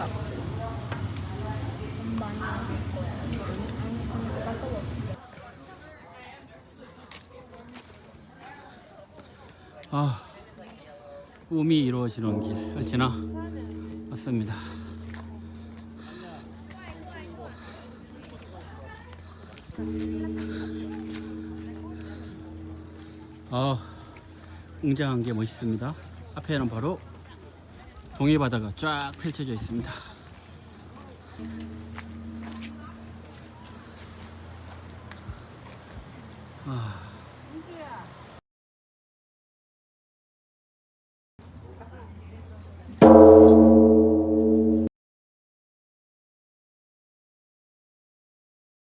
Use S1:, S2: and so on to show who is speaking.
S1: 거야. 아, 꿈이 이루어지는 길, 알지나? 맞습니다. 아, 웅장한 게 멋있습니다. 앞에는 바로 동해바다가 쫙 펼쳐져 있습니다. 아.